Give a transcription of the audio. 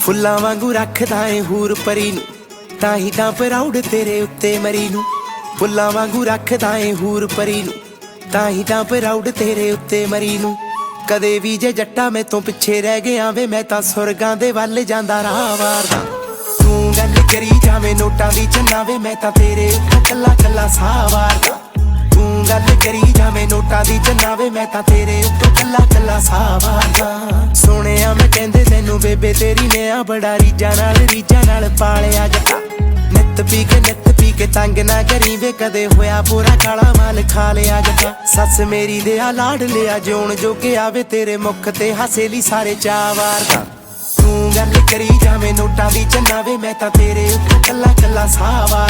ਫੁੱਲਾਂ ਵਾਂਗੂ ਰੱਖਦਾ ਏ ਹੂਰ ਪਰੀ ਨੂੰ ਤਾਂ ਹੀ ਤਾਂ ਪ੍ਰਾਊਡ ਤੇਰੇ ਉੱਤੇ ਮਰੀ ਨੂੰ। ਫੁੱਲਾਂ ਵਾਂਗੂ ਰੱਖਦਾ ਏ ਹੂਰ ਪਰੀ ਨੂੰ ਤਾਂ ਹੀ ਤਾਂ ਪ੍ਰਾਊਡ ਤੇਰੇ ਉੱਤੇ ਮਰੀ ਨੂੰ। ਕਦੇ ਵੀ ਜੇ ਜੱਟਾ ਮੈਂ ਤੋਂ ਪਿੱਛੇ ਰਹਿ ਗਿਆ ਵੇ, ਮੈਂ ਤਾਂ ਸੁਰਗਾਂ ਦੇ ਵੱਲ ਜਾਂਦਾ ਰਾਹ ਵਾਰਦਾ। ਤੂੰ ਗੱਲ ਕਰੀ ਜਾਵੇਂ ਨੋਟਾਂ ਦੀ ਚੰਨਾਵੇ ਮੈਂ ਤਾਂ ਤੇਰੇ ਉੱਤੇ ਕੱਲਾ ਕੱਲਾ ਸਾਹ ਵਾਰਦਾ। ਤੂੰ ਗੱਲ ਕਰੀ ਜਾਵੇਂ ਨੋਟਾਂ ਦੀ ਚੰਨਾ ਵੇ, ਮੈਂ ਤਾਂ ਤੇਰੇ ਉੱਤੇ ਕੱਲਾ ਕੱਲਾ ਸਾਹ ਵਾਰਦਾ। ਬੇਬੇ ਤੇਰੀ ਨੇ ਆ ਬੜਾ ਰੀਜਾਂ ਨਾਲ ਰੀਜਾਂ ਨਾਲ ਪਾਲਿਆ ਜੱਟਾ। ਨਿੱਤ ਪੀ ਕੇ ਨਿੱਤ ਪੀ ਕੇ ਤੰਗ ਨਾ ਕਰੀ ਵੇ, ਕਦੇ ਹੋਇਆ ਪੂਰਾ ਕਾਲਾ ਮਾਲ ਖਾ ਲਿਆ ਜੱਟਾ। ਸੱਸ ਮੇਰੀ ਦੇ ਆ ਲਾੜ ਲਿਆ, ਜਿਉਣ ਕੇ ਆਵੇ ਤੇਰੇ ਮੁਖ ਤੇ ਹਾਸੇ ਲਈ ਸਾਰੇ ਚਾਅ ਵਾਰਦਾ ਤੂੰ ਗੱਲ ਕਰੀ ਜਾਵੇਂ, ਨੋਟਾਂ ਦੀ ਚੰਨਾਵੇ ਮੈਂ ਤਾਂ ਤੇਰੇ ਉੱਤੇ ਕੱਲਾ ਕੱਲਾ ਸਾਹ ਵਾਰ